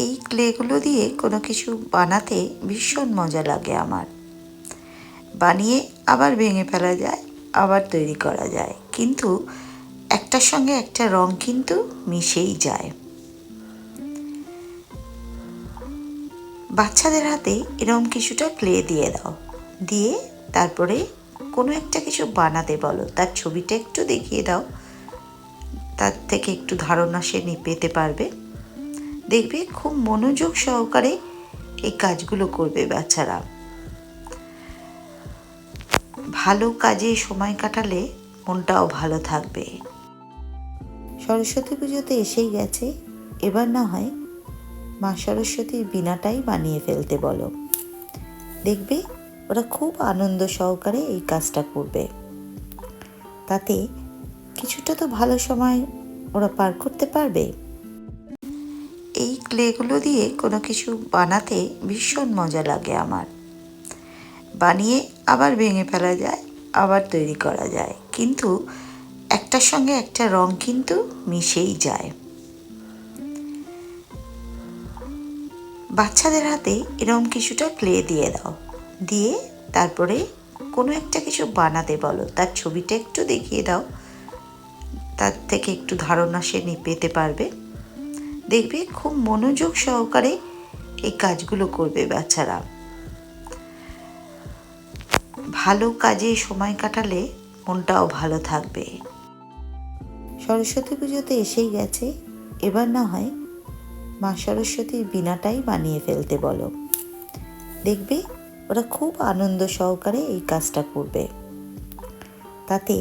এই ক্লেগুলো দিয়ে কোনো কিছু বানাতে ভীষণ মজা লাগে আমার। বানিয়ে আবার ভেঙে ফেলা যায়, আবার তৈরি করা যায়। কিন্তু একটার সঙ্গে একটা রং কিন্তু মিশেই যায়। বাচ্চাদের হাতে এরকম কিছুটা ক্লে দিয়ে দাও। দিয়ে তারপরে কোনো একটা কিছু বানাতে বলো। তার ছবিটা একটু দেখিয়ে দাও। তার থেকে একটু ধারণা সে পেতে পারবে। দেখবে খুব মনোযোগ সহকারে এই কাজগুলো করবে বাচ্চারা। ভালো কাজে সময় কাটালে মনটাও ভালো থাকবে। সরস্বতী পুজোতে এসেই গেছে, এবার না হয় মা সরস্বতীর বিনাটাই বানিয়ে ফেলতে বলো। দেখবে ওরা খুব আনন্দ সহকারে এই কাজটা করবে। তাতে কিছুটা তো ভালো সময় ওরা পার করতে পারবে। এই ক্লেগুলো দিয়ে কোনো কিছু বানাতে ভীষণ মজা লাগে আমার। বানিয়ে আবার ভেঙে ফেলা যায়, আবার তৈরি করা যায়। কিন্তু একটার সঙ্গে একটা রং কিন্তু মিশেই যায়। বাচ্চাদের হাতে এরকম কিছুটা ক্লে দিয়ে দাও। দিয়ে তারপরে কোনো একটা কিছু বানাতে বলো। তার ছবিটা একটু দেখিয়ে দাও। তার থেকে একটু ধারণা সে পেতে পারবে। দেখবে খুব মনোযোগ সহকারে এই কাজগুলো করবে বাচ্চারা। ভালো কাজে সময় কাটালে মনটাও ভালো থাকবে। সরস্বতী পুজোতে এসেই গেছে, এবার না হয় মা সরস্বতীর বিনাটাই বানিয়ে ফেলতে বলো। দেখবে ওরা খুব আনন্দ সহকারে এই কাজটা করবে। তাতে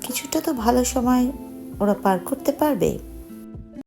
কিছুটা তো ভালো সময় ওরা পার করতে পারবে।